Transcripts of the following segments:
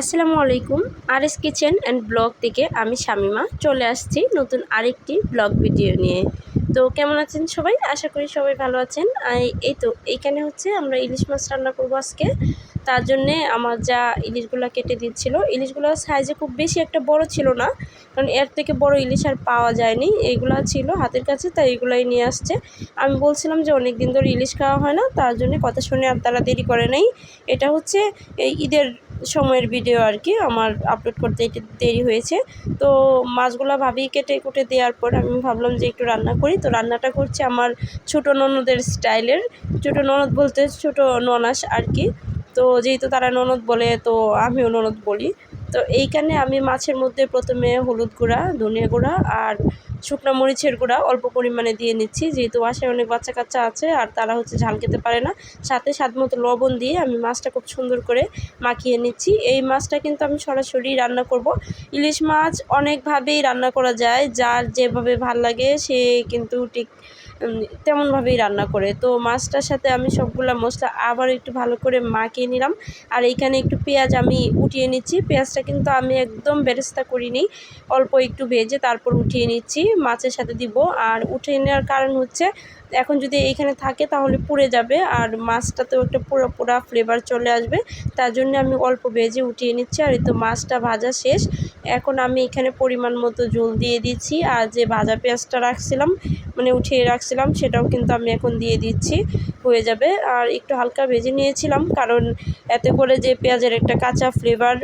আসসালামু আলাইকুম R S kitchen and blog থেকে আমি শামিমা চলে আসছি নতুন আরেকটি ব্লগ ভিডিও নিয়ে। তো কেমন আছেন সবাই? আশা করি সবাই ভালো আছেন। এই তো এইখানে হচ্ছে আমরা ইলিশ মাছ রান্না করব আজকে। তার জন্যে আমার যা ইলিশগুলো কেটে দিচ্ছিল, ইলিশগুলো সাইজে খুব বেশি একটা বড় ছিল না, কারণ এর থেকে বড় ইলিশ আর পাওয়া যায়নি। এইগুলো ছিল হাতের কাছে, তাই এগুলাই নিয়ে আসছে। আমি বলছিলাম যে অনেক দিন ধরে ইলিশ খাওয়া হয় না, তার জন্য কথা শুনে আর তারা দেরি করে নেই। এটা হচ্ছে এই ঈদের সময়ের ভিডিও আর কি আমার আপলোড করতে একটু দেরি হয়েছে। তো মাছগুলো ভাবি কেটে কুটে দেওয়ার পর আমি ভাবলাম যে একটু রান্না করি। তো রান্নাটা করছে আমার ছোটো ননদের স্টাইলের। ছোটো ননদ বলতে ছোটো ননাস আর কি। তো যেহেতু তারা ননদ বলে, তো আমিও ননদ বলি। তো এইখানে আমি মাছের মধ্যে প্রথমে হলুদ গুঁড়া, ধনিয়া গুঁড়া আর শুকনো মরিচের গুঁড়া অল্প পরিমাণে দিয়ে নিচ্ছি। যেহেতু বাসায় অনেক বাচ্চা কাচ্চা আছে আর তারা হচ্ছে ঝাল খেতে পারে না, সাথে স্বাদ মতো লবণ দিয়ে আমি মাছটা খুব সুন্দর করে মাখিয়ে নিচ্ছি। এই মাছটা কিন্তু আমি সরাসরি রান্না করব। ইলিশ মাছ অনেকভাবেই রান্না করা যায়, যার যেভাবে ভালো লাগে সে কিন্তু ঠিক তেমনভাবেই রান্না করে। তো মাছটার সাথে আমি সবগুলো মশলা আবার একটু ভালো করে মাখিয়ে নিলাম। আর এইখানে একটু পেঁয়াজ আমি উঠিয়ে নিচ্ছি। পেঁয়াজটা কিন্তু আমি একদম বেরেস্তা করিনি। অল্প একটু ভেজে তারপর উঠিয়ে নিচ্ছি। মাছের সাথে দিব। আর উঠিয়ে নেওয়ার কারণ হচ্ছে এখন যদি এইখানে থাকে তাহলে পুড়ে যাবে আর মাছটাতেও একটা পুরো পুরা ফ্লেভার চলে আসবে। তার জন্য আমি অল্প ভেজে উঠিয়ে নিচ্ছি আর এই তো মাছটা ভাজা শেষ। এখন আমি এখানে পরিমাণ মতো জল দিয়ে দিচ্ছি আর যে ভাজা পেঁয়াজটা রাখছিলাম মানে উঠিয়ে রাখছিলাম সেটাও কিন্তু আমি এখন দিয়ে দিচ্ছি, হয়ে যাবে। আর একটু হালকা ভেজে নিয়েছিলাম কারণ এতে করে যে পেঁয়াজের একটা কাঁচা ফ্লেভার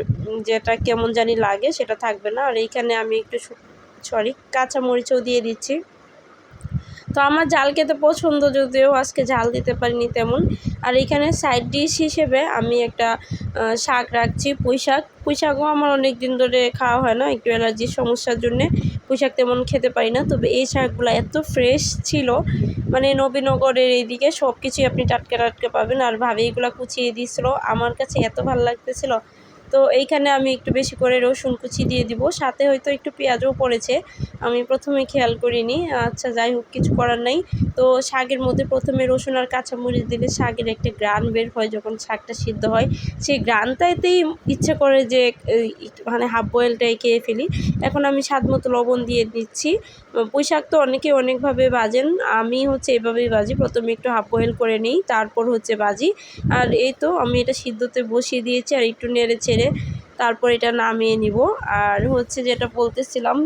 যেটা কেমন জানি লাগে সেটা থাকবে না। আর এইখানে আমি একটু সরি কাঁচা মরিচও দিয়ে দিচ্ছি। তো আমার ঝাল খেতে পছন্দ যদিও, আজকে ঝাল দিতে পারিনি তেমন। আর এখানে সাইড ডিশ হিসেবে আমি একটা শাক রাখছি, পুঁই শাক। পুঁই শাকও আমার অনেক দিন ধরে খাওয়া হয় না, একটু অ্যালার্জির সমস্যার জন্যে পুঁই শাক তেমন খেতে পারি না। তবে এই শাকগুলো এত ফ্রেশ ছিল মানে নবীনগরের এইদিকে সব কিছুই আপনি টাটকা টাটকা পাবেন। আর ভাবে এগুলো কুচিয়ে দিয়েছিলো, আমার কাছে এত ভালো লাগতেছিলো। তো এইখানে আমি একটু বেশি করে রসুন কুচি দিয়ে দিব। সাথে হয়তো একটু পেঁয়াজও পড়েছে। আমি প্রথমে খেয়াল করিনি। আচ্ছা যাই হোক, কিছু করার নাই। তো শাকের মধ্যে প্রথমে রসুন আর কাঁচামরিচ দিলে শাকের একটা গ্রান বের হয় যখন শাকটা সিদ্ধ হয়। সেই গ্রানটাইতেই ইচ্ছে করে যে মানে হাফ বয়েলটাই খেয়ে ফেলি। এখন আমি স্বাদ মতো লবণ দিয়ে দিচ্ছি। পুঁই শাক তো অনেকে অনেকভাবে বাজেন। আমি হচ্ছে এভাবেই বাজি। প্রথমে একটু হাফ বয়েল করে নিই, তারপর হচ্ছে বাজি। আর এই তো, আমি এটা সিদ্ধতে বসিয়ে দিয়েছি। আর একটু নেড়ে ছেড়ে তারপর এটা নামিয়ে নিব। আর হচ্ছে যেটা বলতেছিলাম,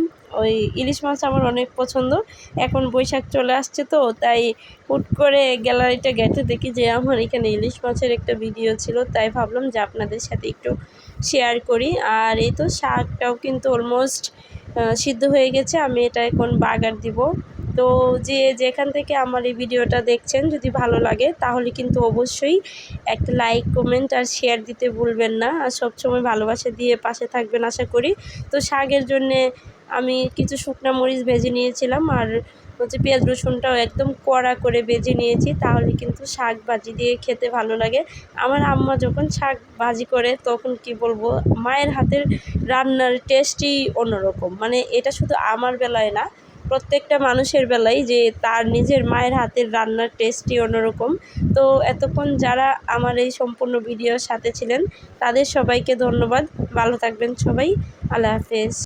ওই ইলিশ মাছ আমার অনেক পছন্দ। এখন বৈশাখ চলে আসছে তো, তাই হুট করে গ্যালারিটা গেটে দেখি যে আমার এখানে ইলিশ মাছের একটা ভিডিও ছিল, তাই ভাবলাম যে আপনাদের সাথে একটু শেয়ার করি। আর এই তো শাকটাও কিন্তু অলমোস্ট সিদ্ধ হয়ে গেছে, আমি এটা এখন বাগার দিব। তো যে যেখান থেকে আমার এই ভিডিওটা দেখছেন, যদি ভালো লাগে, তাহলে কিন্তু অবশ্যই একটা লাইক কমেন্ট আর শেয়ার দিতে ভুলবেন না। আর সবসময় ভালোবাসা দিয়ে পাশে থাকবেন আশা করি। তো শাকের জন্যে আমি কিছু শুকনো মরিচ ভেজে নিয়েছিলাম, আর হচ্ছে পেঁয়াজ রসুনটাও একদম কড়া করে বেজে নিয়েছি, তাহলে কিন্তু শাক ভাজি দিয়ে খেতে ভালো লাগে। আমার আম্মা যখন শাক ভাজি করে, তখন কি বলব, মায়ের হাতের রান্নার টেস্টই অন্যরকম। মানে এটা শুধু আমার বেলায় না প্রত্যেকটা মানুষের বেলায় যে তার নিজের মায়ের হাতের রান্নার টেস্টই অন্যরকম। তো এতক্ষণ যারা আমার এই সম্পূর্ণ ভিডিওর সাথে ছিলেন, তাদের সবাইকে ধন্যবাদ। ভালো থাকবেন সবাই। আল্লাহ হাফেজ।